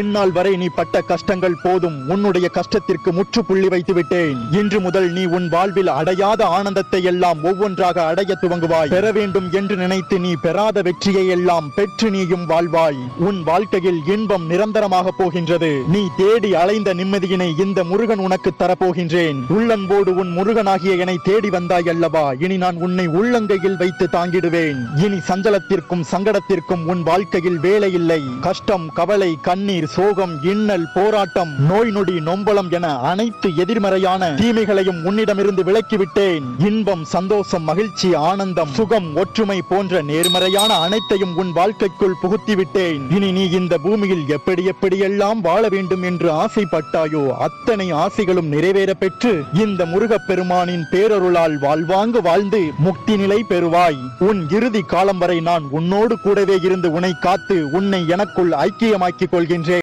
இந்நாள் வரை நீ பட்ட கஷ்டங்கள் போதும். உன்னுடைய கஷ்டத்திற்கு முற்றுப்புள்ளி வைத்து விட்டேன் இன்று முதல் நீ உன் வாழ்வில் அடையாத ஆனந்தத்தை எல்லாம் ஒவ்வொன்றாக அடைய துவங்குவாய். பெற வேண்டும் என்று நினைத்து நீ பெறாத வெற்றியை எல்லாம் பெற்று நீயும் வாழ்வாய். உன் வாழ்க்கையில் இன்பம் நிரந்தரமாக போகின்றது. நீ தேடி அலைந்த நிம்மதியினை இந்த முருகன் உனக்கு தரப்போகின்றேன். உள்ளன்போடு உன் முருகனாகிய என்னை தேடி வந்தாய் அல்லவா? இனி நான் உன்னை உள்ளங்கையில் வைத்து தாங்கிடுவேன். இனி சஞ்சலத்திற்கும் சங்கடத்திற்கும் உன் வாழ்க்கையில் வேலையில்லை கஷ்டம் கவலை கண்ணீர் சோகம் இன்னல் போராட்டம் நோய் நொடி நொம்பலம் என அனைத்து எதிர்மறையான தீமைகளையும் உன்னிடமிருந்து விலக்கிவிட்டேன். இன்பம் சந்தோஷம் மகிழ்ச்சி ஆனந்தம் சுகம் ஒற்றுமை போன்ற நேர்மறையான அனைத்தையும் உன் வாழ்க்கைக்குள் புகுத்திவிட்டேன். இனி நீ இந்த பூமியில் எப்படி எப்படியெல்லாம் வாழ வேண்டும் என்று ஆசைப்பட்டாயோ அத்தனை ஆசைகளும் நிறைவேற பெற்று இந்த முருகப் பெருமானின் பேரருளால் வாழ்வாங்கு வாழ்ந்து முக்தி நிலை பெறுவாய். உன் இறுதி காலம் வரை நான் உன்னோடு கூடவே இருந்து உன்னை காத்து உன்னை எனக்குள் ஐக்கியமாக்கிக் கொள்கின்றேன்.